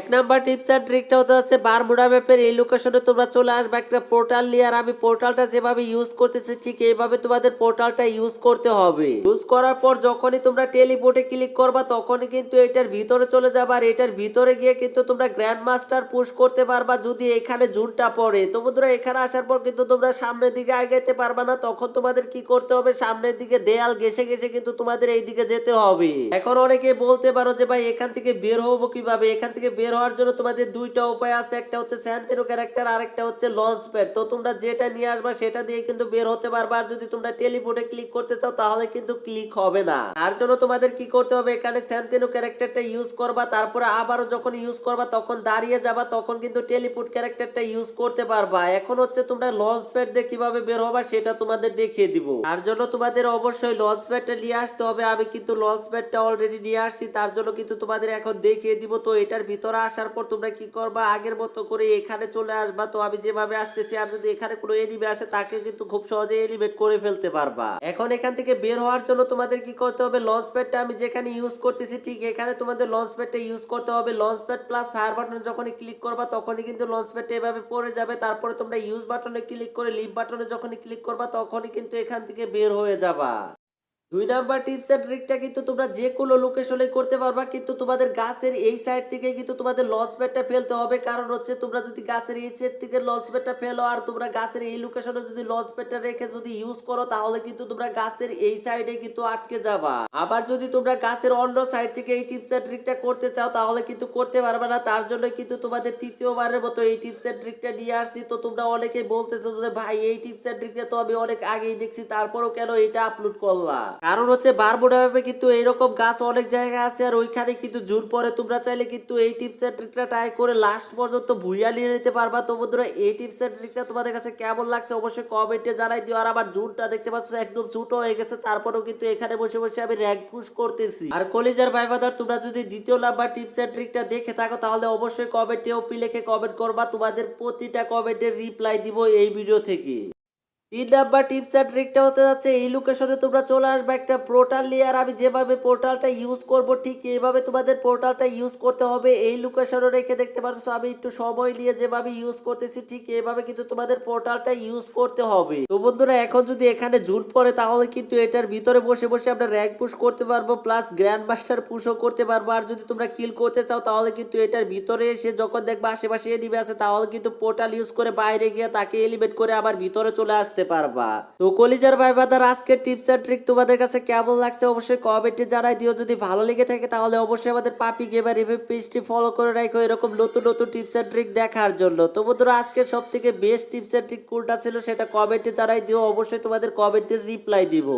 এক number tips and ট্রিকটা হতে হচ্ছে বারমুডা ম্যাপের এই লোকেশনে তোমরা চলে আসবে। একটা পোর্টাল নিয়ে আর আমি পোর্টালটা যেভাবে ইউজ করতেছি, ঠিক এইভাবে তোমাদের পোর্টালটা ইউজ করতে হবে। ইউজ করার পর যখনই তোমরা টেলিপোর্টে ক্লিক করবা, তখনই কিন্তু এটার ভিতরে চলে যাবে আর এটার ভিতরে গিয়ে কিন্তু তোমরা গ্র্যান্ড মাস্টার পুশ করতে পারবা যদি এখানে জুনটা পড়ে। তো বন্ধুরা, এখানে আসার পর কিন্তু তোমরা সামনের দিকে আগাইতে পারবা না, তখন তোমাদের কি করতে হবে? সামনের দিকে দেয়াল ঘেসে ঘেসে কিন্তু তোমাদের এই দিকে যেতে হবে। এখন অনেকে বলতে পারো যে, ভাই, এখান থেকে বের হব কীভাবে? এখান থেকে বের হওয়ার জন্য তোমাদের দুইটা উপায় আছে। একটা হচ্ছে স্যান্তেরো ক্যারেক্টার আর একটা হচ্ছে লঞ্চ প্যাড তো তোমরা যেটা নিয়ে আসবা সেটা দিয়ে কিন্তু বের হতে পারবা। আর যদি তোমরা টেলিপোর্টে ক্লিক করতে চাও, তাহলে কিন্তু ক্লিক হবে না। তার জন্য তোমাদের কি করতে হবে? এখানে স্যান্তেনো ক্যারেক্টারটা ইউজ করবা, তারপরে আবারও যখন ইউজ করবা, তখন দাঁড়িয়ে যাবা, তখন কিন্তু টেলিপোর্ট ক্যারেক্টারটা ইউজ করতে পারবা। এখন হচ্ছে তোমরা লঞ্চ প্যাড দিয়ে কীভাবে বের হবা, সেটা তোমাদের দেখিয়ে দিব। তার জন্য তোমাদের অবশ্যই লঞ্চ প্যাডটা নিয়ে আসতে হবে। আমি কিন্তু লঞ্চ প্যাডটা অলরেডি নিয়ে আসছি, তার জন্য কিন্তু তোমাদের এখন দেখিয়ে দিব। তো এটার ভিতরে আসার পর তোমরা কি করবা? আগের মতো করে এখানে চলে আসবা। তো আমি যেভাবে আসতেছি, আর যদি এখানে কোনো এনিমে আসে, তাকে কিন্তু খুব সহজে এলিমেট করে ফেলতে পারবা। এখন এখান থেকে বের হওয়ার জন্য তোমাদের কি করতে হবে? লঞ্চ প্যাডটা আমি যেখানে ইউজ করতেছি, ঠিক এখানে তোমাদের লঞ্চ প্যাডটা ইউজ করতে হবে। লঞ্চ প্যাড প্লাস ফায়ার বাটনে যখনই ক্লিক করবা, তখনই কিন্তু লঞ্চ প্যাডটা এভাবে পড়ে যাবে। তারপরে তোমরা ইউজ বাটনে ক্লিক করে লিভ বাটনে যখনই ক্লিক করবা, তখনই কিন্তু এখান থেকে বের হয়ে যাবা। দুই নাম্বার টিপস এর ট্রিকটা কিন্তু তোমরা যে কোনো লোকেশনে করতে পারবা, কিন্তু তোমাদের গাছের এই সাইড থেকে কিন্তু তোমাদের লঞ্চ প্যাডটা ফেলতে হবে। কারণ হচ্ছে তোমরা যদি গাছের এই সাইড থেকে লঞ্চ প্যাডটা ফেলো আর তোমরা গাছের এই লোকেশনে যদি লঞ্চ প্যাডটা রেখে যদি ইউজ করো, তাহলে কিন্তু তোমরা গাছের এই সাইডে কিন্তু আটকে যাবা। আবার যদি তোমরা গাছের অন্য সাইড থেকে এই টিপস এর ট্রিকটা করতে চাও, তাহলে কিন্তু করতে পারবে না। তার জন্য কিন্তু তোমাদের তৃতীয়বারের মতো এই টিপস এর ট্রিকটা নিয়ে আসছি। তো তোমরা অনেকে বলতেছো যে, ভাই, এই টিপস এর ট্রিকটা তো আমি অনেক আগেই দেখছি, তারপরও কেন এটা আপলোড করলা কারণ হচ্ছে ম্যাপে কিন্তু এইরকম গাছ অনেক জায়গায় আছে আর ওইখানে কিন্তু জুন পরে তোমরা চাইলে কিন্তু এই টিপস এর ট্রিকটা ট্রাই করে লাস্ট পর্যন্ত ভুইয়া নিয়ে নিতে পারবা। তো বন্ধুরা, এই টিপস এর ট্রিকটা তোমাদের কাছে কেমন লাগছে অবশ্যই কমেন্টে জানাই দিও। আর আমার জুনটা দেখতে পাচ্ছ একদম ছোট হয়ে গেছে, তারপরেও কিন্তু এখানে বসে বসে আমি র্যাঙ্ক পুশ করতেছি। আর কলেজের ভাইবাদার তোমরা যদি দ্বিতীয় নাম্বার টিপস এর ট্রিকটা দেখে থাকো, তাহলে অবশ্যই কমেন্টে ওপি লিখে কমেন্ট করবা। তোমাদের প্রতিটা কমেন্টের রিপ্লাই দিব এই ভিডিও থেকে। তিন নাম্বার টিপস অ্যান্ড ট্রিকটা হতে যাচ্ছে, এই লোকেশনে তোমরা চলে আসবে একটা পোর্টাল নিয়ে আর আমি যেভাবে পোর্টালটা ইউজ করব, ঠিক এইভাবে তোমাদের পোর্টালটা ইউজ করতে হবে। এই লোকেশনে রেখে দেখতে পাচ্ছ আমি একটু সময় নিয়ে যেভাবে ইউজ করতেছি, ঠিক এইভাবে কিন্তু তোমাদের পোর্টালটা ইউজ করতে হবে। তো বন্ধুরা, এখন যদি এখানে জুন পড়ে তাহলে কিন্তু এটার ভিতরে বসে বসে আমরা র্যাঙ্ক পুশ করতে পারব প্লাস গ্র্যান্ড মাস্টার পুশও করতে পারব। আর যদি তোমরা কিল করতে চাও, তাহলে কিন্তু এটার ভিতরে এসে যখন দেখবা আশেপাশে এনিমে আছে, তাহলে কিন্তু পোর্টাল ইউজ করে বাইরে গিয়ে তাকে এলিমেন্ট করে আবার ভিতরে চলে আসতে পারবা। তো কলিজার ভাই বাদার আজকের টিপস আর ট্রিক তোমাদের কাছে কেমন লাগছে অবশ্যই কমেন্টে জানাই দিও। যদি ভালো লেগে থাকে তাহলে অবশ্যই আমাদের পাপি গেমার রিভিউ পেজটি ফলো করে রাখো এরকম নতুন নতুন টিপস আর ট্রিক দেখার জন্য। তো বন্ধুরা, আজকের সব থেকে বেস্ট টিপস আর ট্রিক কোনটা ছিল সেটা কমেন্টে জানাই দিও। অবশ্যই তোমাদের কমেন্টের রিপ্লাই দিব।